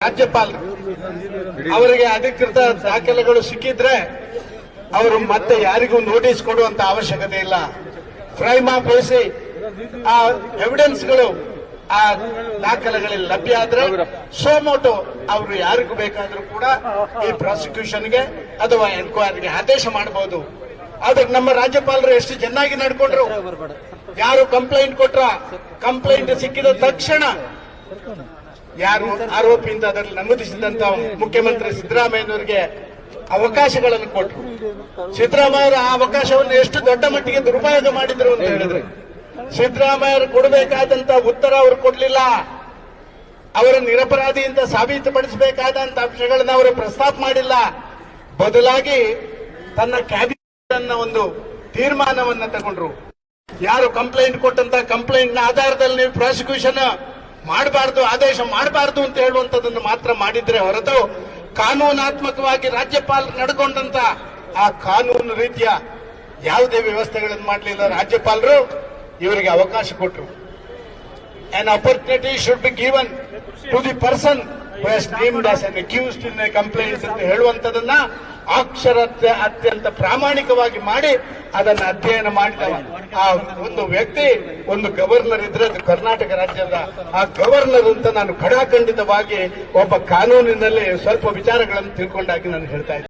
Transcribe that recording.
ರಾಜ್ಯಪಾಲರು ಅವರಿಗೆ ಅಧಿಕೃತ ದಾಖಲೆಗಳು ಸಿಕ್ಕಿದ್ರೆ ಅವರು ಮತ್ತೆ ಯಾರಿಗೂ ನೋಟಿಸ್ ಕೊಡುವಂತ ಅವಶ್ಯಕತೆ ಇಲ್ಲ. ಫ್ರೈಮಾ ಫೇಸಿ ಆ ಎವಿಡೆನ್ಸ್ಗಳು ಆ ದಾಖಲೆಗಳಲ್ಲಿ ಲಭ್ಯ ಆದ್ರೆ ಸೋಮೋಟು ಅವರು ಯಾರಿಗೂ ಬೇಕಾದ್ರೂ ಕೂಡ ಈ ಪ್ರಾಸಿಕ್ಯೂಷನ್ಗೆ ಅಥವಾ ಎನ್ಕ್ವೈರಿಗೆ ಆದೇಶ ಮಾಡಬಹುದು ಆದ್ರೆ ನಮ್ಮ ರಾಜ್ಯಪಾಲರು ಎಷ್ಟು ಚೆನ್ನಾಗಿ ನಡ್ಕೊಂಡ್ರು. ಯಾರು ಕಂಪ್ಲೇಂಟ್ ಕೊಟ್ರ ಕಂಪ್ಲೇಂಟ್ ಸಿಕ್ಕಿದ ತಕ್ಷಣ ಯಾರು ಆರೋಪಿಯಿಂದ ಅದರಲ್ಲಿ ನಮೂದಿಸಿದಂತ ಮುಖ್ಯಮಂತ್ರಿ ಸಿದ್ದರಾಮಯ್ಯನವರಿಗೆ ಅವಕಾಶಗಳನ್ನು ಕೊಟ್ಟರು ಸಿದ್ದರಾಮಯ್ಯ ಆ ಅವಕಾಶವನ್ನು ಎಷ್ಟು ದೊಡ್ಡ ಮಟ್ಟಿಗೆ ದುರುಪಯೋಗ ಮಾಡಿದ್ರು ಅಂತ ಹೇಳಿದ್ರೆ ಸಿದ್ದರಾಮಯ್ಯ ಕೊಡಬೇಕಾದಂತ ಉತ್ತರ ಅವರು ಕೊಡಲಿಲ್ಲ. ಅವರ ನಿರಪರಾಧಿ ಅಂತ ಸಾಬೀತುಪಡಿಸಬೇಕಾದಂತ ಅಂಶಗಳನ್ನ ಅವರು ಪ್ರಸ್ತಾಪ ಮಾಡಿಲ್ಲ. ಬದಲಾಗಿ ತನ್ನ ಕ್ಯಾಬಿನೆಟ್ ಅನ್ನ ಒಂದು ತೀರ್ಮಾನವನ್ನ ತಗೊಂಡ್ರು. ಯಾರು ಕಂಪ್ಲೇಂಟ್ ಕೊಟ್ಟಂತ ಕಂಪ್ಲೇಂಟ್ನ ಆಧಾರದಲ್ಲಿ ನೀವು ಪ್ರಾಸಿಕ್ಯೂಷನ್ ಮಾಡಬಾರ್ದು, ಆದೇಶ ಮಾಡಬಾರ್ದು ಅಂತ ಹೇಳುವಂತದನ್ನು ಮಾತ್ರ ಮಾಡಿದ್ರೆ ಹೊರತು ಕಾನೂನಾತ್ಮಕವಾಗಿ ರಾಜ್ಯಪಾಲರು ನಡ್ಕೊಂಡಂತ ಆ ಕಾನೂನು ರೀತಿಯ ಯಾವುದೇ ವ್ಯವಸ್ಥೆಗಳನ್ನು ಮಾಡಲಿಲ್ಲ ರಾಜ್ಯಪಾಲರು, ಇವರಿಗೆ ಅವಕಾಶ ಕೊಟ್ಟರು. An opportunity should be given to the person who ಅಂತ ಹೇಳುವಂತದನ್ನ ಅಕ್ಷರ ಅತ್ಯಂತ ಪ್ರಾಮಾಣಿಕವಾಗಿ ಮಾಡಿ ಅದನ್ನ ಅಧ್ಯಯನ ಮಾಡಿದವ ಆ ಒಂದು ವ್ಯಕ್ತಿ, ಒಂದು ಗವರ್ನರ್ ಇದ್ರೆ ಅದು ಕರ್ನಾಟಕ ರಾಜ್ಯದ ಆ ಗವರ್ನರ್ ಅಂತ ನಾನು ಖಡಾಖಂಡಿತವಾಗಿ ಒಬ್ಬ ಕಾನೂನಿನಲ್ಲಿ ಸ್ವಲ್ಪ ವಿಚಾರಗಳನ್ನು ತಿಳ್ಕೊಂಡಾಗಿ ನಾನು ಹೇಳ್ತಾ ಇದ್ದೀನಿ